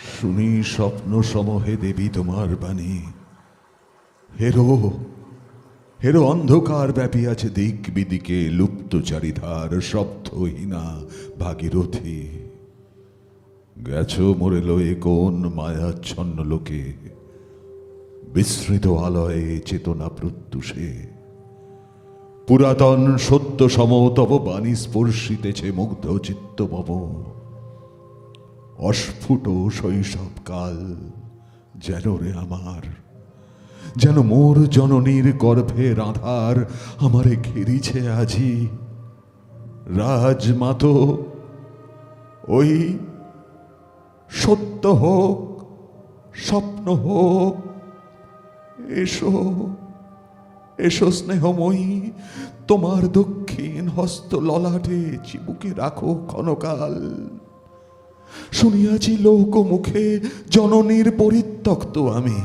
শুনি স্বপ্ন সমহে দেবী তোমার বাণী। হেরো হেরো অন্ধকার ব্যাপী আছে দিক বিদিকে লুপ্ত চারিধার শব্দহীনা ভাগীরথী। গেছো মোরে লয়ে কোন মায়াচ্ছন্ন লোকে? বিস্মৃত আলয়ে চেতনা প্রত্যুষে। পুরাতন সত্য সম তব বাণী স্পর্শিতেছে মুগ্ধ চিত্ত অস্ফুট শৈশবকাল যেন রে আমার। যেন মোর জননীর গর্ভে রাধার আমারে ঘিরিছে আজি। রাজমাত ওই সত্য হোক, স্বপ্ন হোক, এসো এসো স্নেহময়ী, তোমার দক্ষিণ হস্ত ললাটে চিবুকে রাখো ক্ষণকাল। শুনিয়াছি লোক মুখে জননীর পরিত্যক্ত আমি।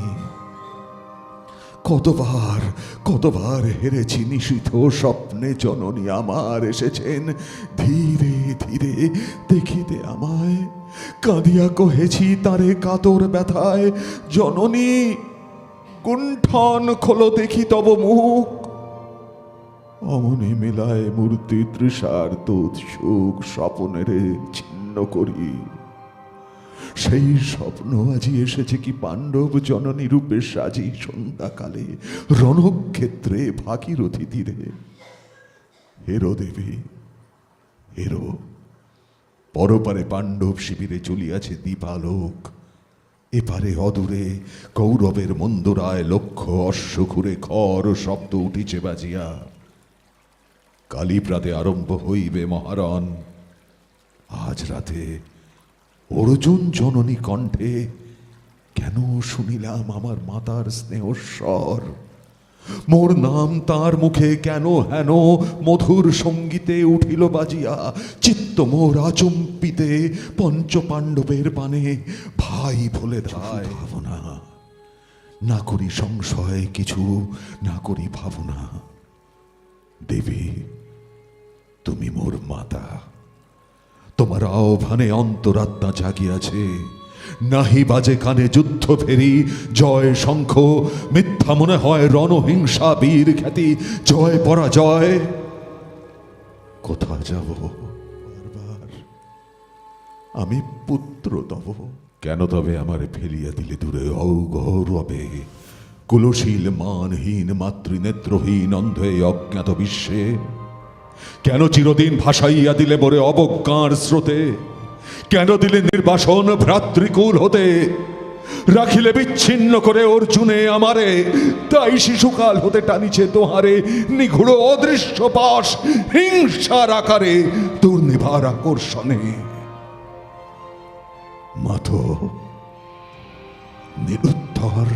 কতবার কতবার হেরেছি নিশিত স্বপ্নে জননী আমার এসেছেন। ধীরে ধীরে দেখিতে আমায়, কাঁদিয়া কহেছি তারে কাতর ব্যথায়, জননী, কুণ্ঠন খোলো দেখি তব মুখ। অমনি মেলায় মূর্তি তৃষার তোৎ সুখ স্বপনের ছিন্ন করি। সেই স্বপ্ন আজি এসেছে কি পাণ্ডব জননী রূপে সাজি সন্ধ্যাকালে, রণক্ষেত্রে ভাগীরথী তীরে হেরো দেবী, হেরো, পরপারে পাণ্ডব শিবিরে চলিয়াছে দীপালোক। এপারে অদূরে কৌরবের মন্দরায় লক্ষ্য অশ্ব ঘুরে খর শব্দ উঠিছে বাজিয়া। কালীপ্রাতে আরম্ভ হইবে মহারণ। আজ রাতে অর্জুন জননী কণ্ঠে কেন শুনিলাম আমার মাতার স্নেহস্বর? মোর নাম তার মুখে কেন হেন? মধুর সঙ্গীতে উঠিল বাজিয়া চিত্ত মোর আচম্পিতে পঞ্চ পাণ্ডবের পানে ভাই বলে ধায় ভাবনা। না করি সংশয় কিছু না করি ভাবনা। দেবী তুমি মোর মাতা। তোমার আহ্বানে অন্তরাত্মা জাগিয়াছে। নাহি বাজে কানে যুদ্ধ ফেরি, জয় শঙ্খ, মিথ্যা মনে হয় রণহিংসা, বীর খ্যাতি, জয় পরাজয়। কোথা যাব? আমি পুত্র তব। কেন তবে আমার ফেলিয়া দিলে দূরে অগৌরবে? কুলশীল, মানহীন, মাতৃনেত্রহীন, অন্ধে অজ্ঞাত বিশ্বে কেন চিরদিন ভাসাইয়া দিলে মোরে অবজ্ঞার স্রোতে? কেন দিলে নির্বাসন ভ্রাতৃকুল হতে? রাখিলে বিচ্ছিন্ন করে অর্জুনে আমারে, তাই শিশুকাল হতে টানিছে তোহারে নিঘুড় অদৃশ্য পাশ, হিংসার আকারে দুর্নিভার আকর্ষণে। মাথ নিরুত্তর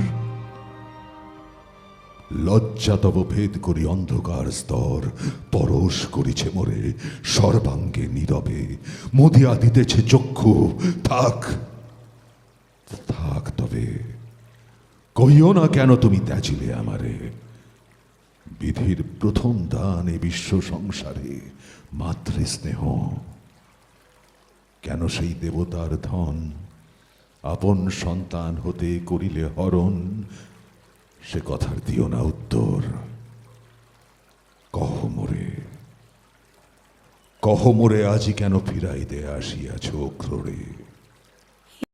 লজ্জা তব ভেদ করি অন্ধকার স্তর, পরশ করিছে মোরে, সর্বাঙ্গে নীরবে। মুদিয়া দিতেছে চক্ষু, থাক থাক তবে। কহিও না কেন তুমি ত্যাজিলে আমারে? বিধির প্রথম দান এ বিশ্ব সংসারে মাতৃস্নেহ কেন সেই দেবতার ধন? আপন সন্তান হতে করিলে হরণ সে কথার দিও না উত্তর। কহ মোরে কহ মোরে আজি কেন ফিরাইতে আসিয়াছ ক্রোড়ে